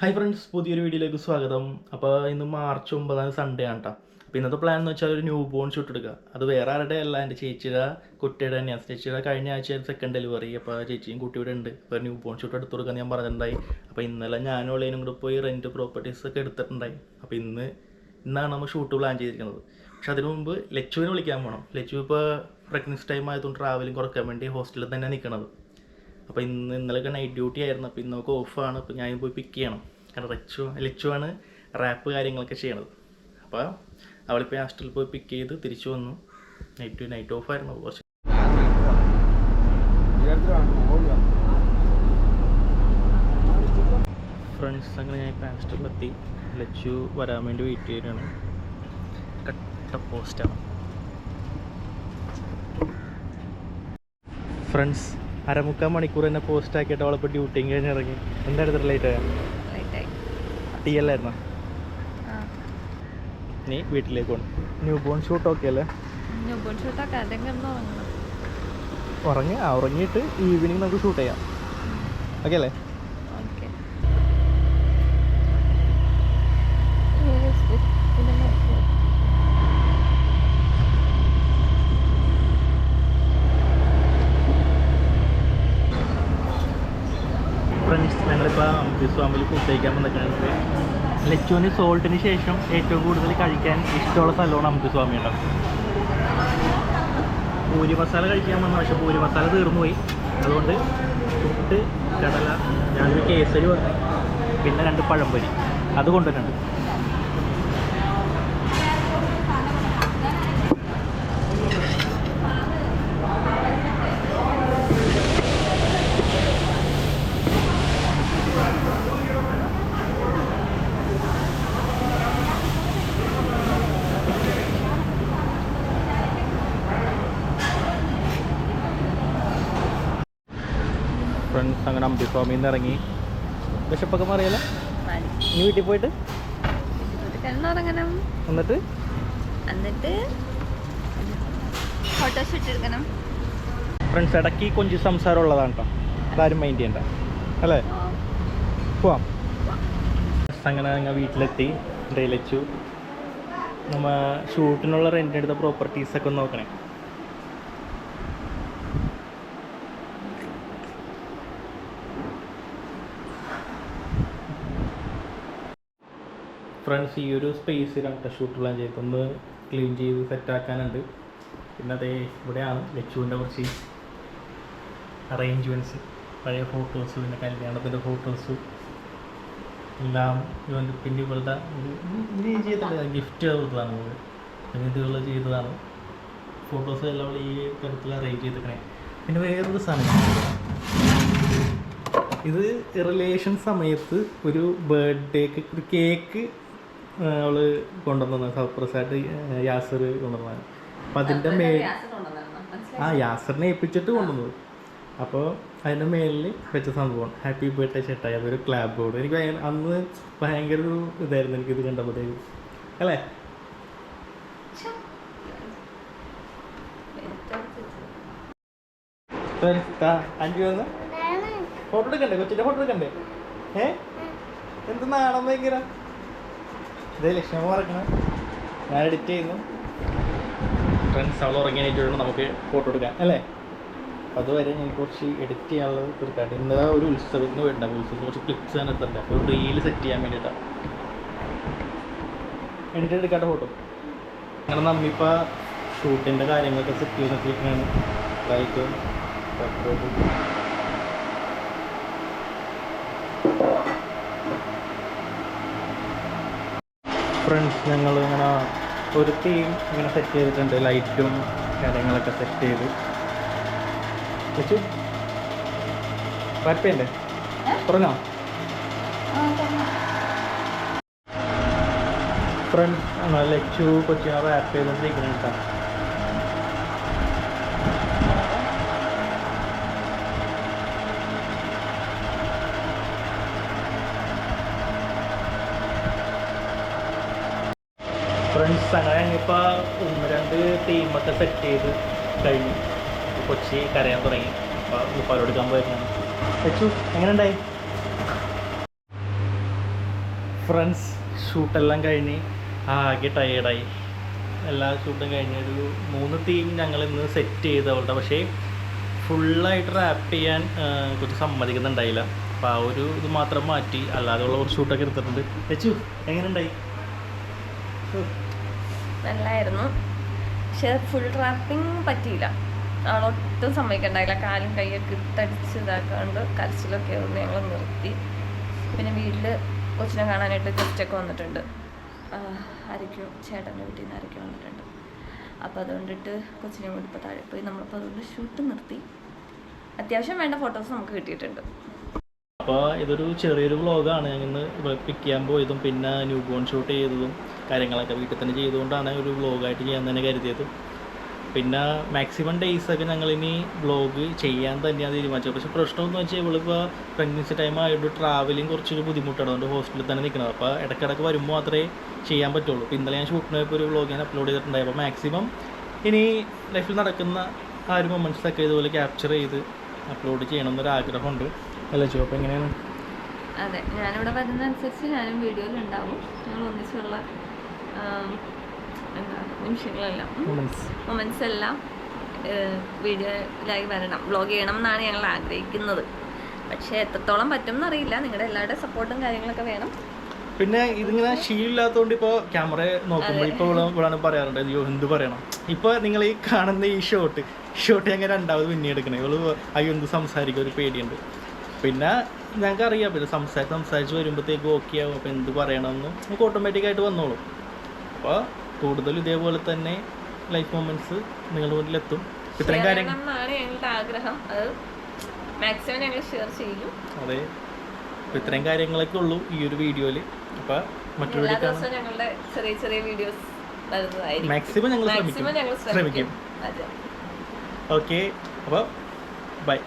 Hi friends പുതിയൊരു വീഡിയോയിലേക്ക് സ്വാഗതം. അപ്പോൾ ഇന്ന് മാർച്ച് ഒമ്പതാം സൺഡേ ആണ് കേട്ടോ അപ്പോൾ ഇന്നത്തെ പ്ലാൻ എന്ന് വെച്ചാൽ ഒരു ന്യൂ ബോൺ ഷൂട്ട് എടുക്കുക. അത് വേറെ ആരുടെ അല്ല എന്റെ ചേച്ചിയുടെ കുട്ടിയുടെ തന്നെയാണ് ചേച്ചിയുടെ കഴിഞ്ഞ ആഴ്ച സെക്കൻഡ് ഡെലിവറി അപ്പോൾ ചേച്ചിയും കുട്ടിയുടെ ഉണ്ട്. അപ്പോൾ ന്യൂ ബോൺ ഷൂട്ട് എടുത്തു കൊടുക്കാൻ ഞാൻ പറഞ്ഞിട്ടുണ്ടായി. അപ്പോൾ ഇന്നലെ ഞാനും ഉള്ളതിനും കൂടെ പോയി റെന്റ് പ്രോപ്പർട്ടീസ് ഒക്കെ എടുത്തിട്ടുണ്ടായി. അപ്പോൾ ഇന്ന് ഇന്നാണ് നമ്മൾ ഷൂട്ട് പ്ലാൻ ചെയ്തിരിക്കുന്നത്. പക്ഷെ അതിനു മുമ്പ് ലച്ചുവിനെ വിളിക്കാൻ പോകണം ലച്ചു ഇപ്പോൾ പ്രഗ്നൻസ് ടൈം ആയതുകൊണ്ട് ട്രാവലിംഗ് കുറയ്ക്കാൻ വേണ്ടി ഹോസ്റ്റലിൽ തന്നെ നിൽക്കണത് അപ്പോൾ ഇന്ന് ഇന്നലെയൊക്കെ നൈറ്റ് ഡ്യൂട്ടി ആയിരുന്നു. അപ്പോൾ ഇന്ന് നമുക്ക് ഓഫാണ് അപ്പോൾ ഞാൻ പോയി പിക്ക് ചെയ്യണം. കാരണം റച്ചു ലിച്ചു ആണ് റാപ്പ് കാര്യങ്ങളൊക്കെ ചെയ്യണത്. അപ്പോൾ അവളിപ്പോൾ ഹോസ്റ്റലിൽ പോയി പിക്ക് ചെയ്ത് തിരിച്ചു വന്നു. നൈറ്റ് നൈറ്റ് ഓഫ് ആയിരുന്നു. കുറച്ച് ഫ്രണ്ട്സ് അങ്ങനെ ഞാൻ ഇപ്പോൾ ഹോസ്റ്റലിലെത്തി ലച്ചു വരാൻ വേണ്ടി വെയിറ്റ് ചെയ്യുകയാണ് കട്ട പോസ്റ്റാണ് ഫ്രണ്ട്സ് അരമുക്കാൽ മണിക്കൂർ തന്നെ പോസ്റ്റ് ആക്കിയിട്ട് അവളിപ്പോൾ ഡ്യൂട്ടിയും കഴിഞ്ഞ് ഇറങ്ങി. എന്തായിരുന്നു ലേറ്റ് ആയ? ടി അല്ലായിരുന്നോ നീ വീട്ടിലേക്ക് പോകണം ന്യൂ ബോൺ ഷൂട്ട് ഓക്കെ അല്ലേ ന്യൂ ബോൺ ഷൂട്ട് ഉറങ്ങി ഉറങ്ങിയിട്ട് ഈവനിങ് നമുക്ക് ഷൂട്ട് ചെയ്യാം. ഓക്കെ അല്ലേ ഓക്കെ ഫ്രണ്ട്സ് വിശ്വാമിൽ ഫുഡ് കഴിക്കാൻ വന്നിട്ടുണ്ട് ലച്ചുവിന് സോൾട്ടിന് ശേഷം ഏറ്റവും കൂടുതൽ കഴിക്കാൻ ഇഷ്ടമുള്ള സ്ഥലമാണ് അമ്പി സ്വാമി കേട്ടോ. പൂരി മസാല കഴിക്കാൻ വന്ന പക്ഷേ പൂരി മസാല തീർന്നു പോയി അതുകൊണ്ട് പുട്ട് കടല ഞാനൊരു കേസരി വന്നു. പിന്നെ രണ്ട് പഴംപൊരി. അത് കൊണ്ടുവരുന്നുണ്ട് അങ്ങനെ അമ്പലസ്വാമിയിൽ നിന്ന് ഇറങ്ങി വിശപ്പൊക്കെ മാറിയല്ലോ നീ വീട്ടിൽ പോയിട്ട്? എന്നിട്ട്? എന്നിട്ട് ഫോട്ടോഷൂട്ട് എടുക്കണം ഫ്രണ്ട്സ് ഇടയ്ക്ക് കൊഞ്ച് സംസാരം ഉള്ളതാണ് കേട്ടോ അതാരും മൈൻഡ് ചെയ്യണ്ട. അല്ലേ? പോവാം. അങ്ങനെ ഞങ്ങൾ വീട്ടിലെത്തി ഡെയിലച്ചു നമ്മ ഷൂട്ടിനുള്ള റെന്റ് എടുത്ത പ്രോപ്പർട്ടീസ് ഒക്കെ ഒന്ന് നോക്കണേ. ഫ്രണ്ട്സ് ഈ ഒരു സ്പേസിലാണ് ഷൂട്ട് പ്ലാൻ ചെയ്ത് ഒന്ന് ക്ലീൻ ചെയ്ത് സെറ്റാക്കാനുണ്ട് പിന്നെ അതേ ഇവിടെയാണ് ലച്ചുവിന്റെ കുറച്ച് അറേഞ്ച്മെന്റ്സ് പഴയ ഫോട്ടോസ് പിന്നെ കല്യാണത്തിന്റെ ഫോട്ടോസ് എല്ലാം ഇവന്റെ പിന്നെ ഇവളുടെ ഇനി ചെയ്തിട്ടില്ല ഗിഫ്റ്റ് കൊടുത്തതാണ് ഇവൾ പിന്നെ ഇതുകൾ ചെയ്തതാണ്. ഫോട്ടോസ് എല്ലാം ഈ തരത്തിൽ അറേഞ്ച് ചെയ്തിരിക്കണേ. പിന്നെ വേറൊരു സാധനം ഇത് റിലേഷൻ സമയത്ത് ഒരു ബർത്ത്ഡേക്ക് ഒരു കേക്ക് അവൾ കൊണ്ടുവന്ന സർപ്രൈസ് ആയിട്ട് യാസർ കൊണ്ടുവന്നു അപ്പം അതിന്റെ മേ ആ യാസറിനെ ഏൽപ്പിച്ചിട്ട് കൊണ്ടുവന്നത് അപ്പോൾ അതിന്റെ മേലിൽ വെച്ച സംഭവമാണ്. ഹാപ്പി ബർത്ത്ഡേ ചേട്ടായി അതൊരു ക്ലാബ് ബോർഡ് എനിക്ക് അന്ന് ഭയങ്കര ഒരു ഇതായിരുന്നു എനിക്കിത് കണ്ടപ്പോഴത്തേക്ക് അല്ലേ? അഞ്ചു വന്ന്? ഫോട്ടോ എടുക്കണ്ടേ? കൊച്ചിന്റെ ഫോട്ടോ എടുക്കണ്ടേ? ഏ? എന്ത് നാണം ഭയങ്കര. ഇതേ ലക്ഷ്മി മറക്കണ ഞാൻ എഡിറ്റ് ചെയ്യുന്നു. ഫ്രണ്ട്സ് അവൾ ഉറങ്ങിയായിട്ട് നമുക്ക് ഫോട്ടോ എടുക്കാം അല്ലേ? അതുവരെ ഞാൻ കുറച്ച് എഡിറ്റ് ചെയ്യാനുള്ളത് തീർക്കാണ്ട് ഇന്ന് ഒരു ഉത്സവത്തിന് വേണ്ട ഉത്സവത്തിന് കുറച്ച് ക്ലിപ്സ് തന്നെ എത്തണ്ട അപ്പോൾ ഒരു റീൽ സെറ്റ് ചെയ്യാൻ വേണ്ടിയിട്ടാണ് എഡിറ്റ് എടുക്കാത്ത ഫോട്ടോ അങ്ങനെ നമ്മിപ്പോൾ ഷൂട്ടിന്റെ കാര്യങ്ങളൊക്കെ സെറ്റ് ചെയ്തിട്ടാണ് ലൈക്ക് ഫ്രണ്ട്സ് ഞങ്ങൾ ഇങ്ങനെ ഒരു തീം ഇങ്ങനെ സെറ്റ് ചെയ്തിട്ടുണ്ട് ലൈറ്റും കാര്യങ്ങളൊക്കെ സെറ്റ് ചെയ്ത്. വെച്ചു പരപ്പയല്ലേ പറഞ്ഞോ? ഫ്രണ്ട്സ് ലച്ചു കൊച്ചിനെ വാപ്പ് ചെയ്തുകൊണ്ടിരിക്കണം കേട്ടോ. ഫ്രണ്ട്സ് അങ്ങനെ ഞങ്ങളിപ്പോൾ ഒന്ന് രണ്ട് ടീമൊക്കെ സെറ്റ് ചെയ്ത് കഴിഞ്ഞു. കൊച്ചി കരയാൻ തുടങ്ങി. അപ്പോൾ മുപ്പാലോട് എടുക്കാൻ പോയിരുന്നു വെച്ചു എങ്ങനെ ഉണ്ടായി? ഫ്രണ്ട്സ് ഷൂട്ടെല്ലാം കഴിഞ്ഞ് ആകെ ടയേർഡായി എല്ലാ ഷൂട്ടും കഴിഞ്ഞ് ഒരു മൂന്ന് ടീം ഞങ്ങൾ ഇന്ന് സെറ്റ് ചെയ്തവളുടെ പക്ഷേ ഫുള്ളായിട്ട് റാപ്പ് ചെയ്യാൻ കുറച്ച് സമ്മതിക്കുന്നുണ്ടായില്ല. അപ്പോൾ ആ ഒരു ഇത് മാത്രം മാറ്റി അല്ലാതെയുള്ള കുറച്ച് ഷൂട്ടൊക്കെ എടുത്തിട്ടുണ്ട്. ലച്ചു എങ്ങനെയുണ്ടായി നല്ലായിരുന്നു. പക്ഷെ ഫുൾ റാപ്പിംഗ് പറ്റിയില്ല. ആളൊട്ടും സമ്മതിക്കണ്ടായില്ല. കാലും കൈയൊക്കെ ഇട്ടടിച്ച് ഇതാക്കാണ്ട് കരച്ചിലൊക്കെ ആയിരുന്നു ഞങ്ങൾ നിർത്തി. പിന്നെ വീട്ടിൽ കൊച്ചിനെ കാണാനായിട്ട് ഗസ്റ്റൊക്കെ വന്നിട്ടുണ്ട്. ആരൊക്കെയോ ചേട്ടന്റെ വീട്ടിൽ നിന്ന് ആരൊക്കെയോ വന്നിട്ടുണ്ട്. അപ്പോൾ അതുകൊണ്ടിട്ട് കൊച്ചിനെ കൂടി ഇപ്പോൾ താഴെ പോയി. നമ്മളിപ്പോൾ അതുകൊണ്ട് ഷൂട്ട് നിർത്തി. അത്യാവശ്യം വേണ്ട ഫോട്ടോസ് നമുക്ക് കിട്ടിയിട്ടുണ്ട്. അപ്പോൾ ഇതൊരു ചെറിയൊരു വ്ളോഗാണ് ഞാൻ ഇന്ന് പിക്ക് ചെയ്യാൻ പോയതും പിന്നെ ന്യൂ ബോൺ ഷൂട്ട് ചെയ്തതും കാര്യങ്ങളൊക്കെ വീട്ടിൽ തന്നെ ചെയ്തുകൊണ്ടാണ് ഒരു വ്ളോഗായിട്ട് ചെയ്യാൻ തന്നെ കരുതിയത്. പിന്നെ മാക്സിമം ഡേയ്സൊക്കെ ഞങ്ങളിനി വ്ളോഗ് ചെയ്യാൻ തന്നെയാണ് തീരുമാനിച്ചത്. പക്ഷേ പ്രശ്നമെന്ന് വെച്ചാൽ ഇവളിപ്പോൾ പ്രഗ്നൻസി ടൈം ആയതുകൊണ്ട് ട്രാവലിംഗ് കുറച്ചൊരു ബുദ്ധിമുട്ടാണ്. അതുകൊണ്ട് ഹോസ്പിറ്റലിൽ തന്നെ നിൽക്കുന്നത് അപ്പോൾ ഇടയ്ക്കിടയ്ക്ക് വരുമ്പോൾ മാത്രമേ ചെയ്യാൻ പറ്റുള്ളൂ. ഇന്നലെ ഞാൻ ഷൂട്ടിന് പോയപ്പോൾ ഒരു വ്ളോഗ് ഞാൻ അപ്ലോഡ് ചെയ്തിട്ടുണ്ടായി. അപ്പോൾ മാക്സിമം ഇനി ലൈഫിൽ നടക്കുന്ന ആ ഒരു മൊമെന്റ്സൊക്കെ ഇതുപോലെ ക്യാപ്ചർ ചെയ്ത് അപ്ലോഡ് ചെയ്യണം എന്നൊരു ആഗ്രഹമുണ്ട് അല്ല ചോ അപ്പോൾ എങ്ങനെയാണ്? അതെ ഞാനിവിടെ വരുന്നതനുസരിച്ച് ഞാനും വീഡിയോയിൽ ഉണ്ടാവും. ഞങ്ങൾ ഒന്നിച്ചുള്ള നിമിഷങ്ങളെല്ലാം. മൊമെന്റ്സ് എല്ലാം വീഡിയോയിലായി വരണം. വ്ളോഗ് ചെയ്യണം എന്നാണ് ഞങ്ങൾ ആഗ്രഹിക്കുന്നത്. പക്ഷേ എത്രത്തോളം പറ്റും എന്നറിയില്ല നിങ്ങളുടെ എല്ലാവരുടെ സപ്പോർട്ടും കാര്യങ്ങളൊക്കെ വേണം. പിന്നെ ഇതിങ്ങനെ ശീലമില്ലാത്തതുകൊണ്ട് ഇപ്പോൾ ക്യാമറ നോക്കുമ്പോൾ ഇപ്പോൾ ഇവിടെ പറയാറുണ്ട് അയ്യോ എന്ത് പറയണം? ഇപ്പോൾ നിങ്ങൾ ഈ കാണുന്ന ഈ ഷോട്ട് ഷോട്ട് ഞങ്ങൾ രണ്ടാമത് പിന്നെ എടുക്കണേ? ഇവൾ അയ്യോ എന്ത് സംസാരിക്കും? ഒരു പേടിയുണ്ട്. പിന്നെ ഞങ്ങൾക്ക് അറിയാം പിന്നെ സംസാരിച്ച് സംസാരിച്ച് വരുമ്പോഴത്തേക്ക് ഓക്കെ ആവും. അപ്പോൾ എന്ത് പറയണമെന്ന് നമുക്ക് ഓട്ടോമാറ്റിക്കായിട്ട് വന്നോളും. അപ്പോൾ കൂടുതൽ ഇതേപോലെ തന്നെ ലൈഫ് മൊമെന്റ്സ് നിങ്ങളുടെ മുന്നിലെത്തും ഇത്രയും കാര്യങ്ങൾ ആഗ്രഹം. അത് മാക്സിമം ഞങ്ങൾ ഷെയർ ചെയ്യും. അതെ. അപ്പോൾ ഇത്രയും കാര്യങ്ങളൊക്കെ ഉള്ളൂ ഈ ഒരു വീഡിയോയിൽ അപ്പോൾ മറ്റൊരു ഞങ്ങളുടെ ചെറിയ ചെറിയ വീഡിയോസ് മാക്സിമം ഞങ്ങൾ ശ്രമിക്കും. ഓക്കെ അപ്പോൾ ബൈ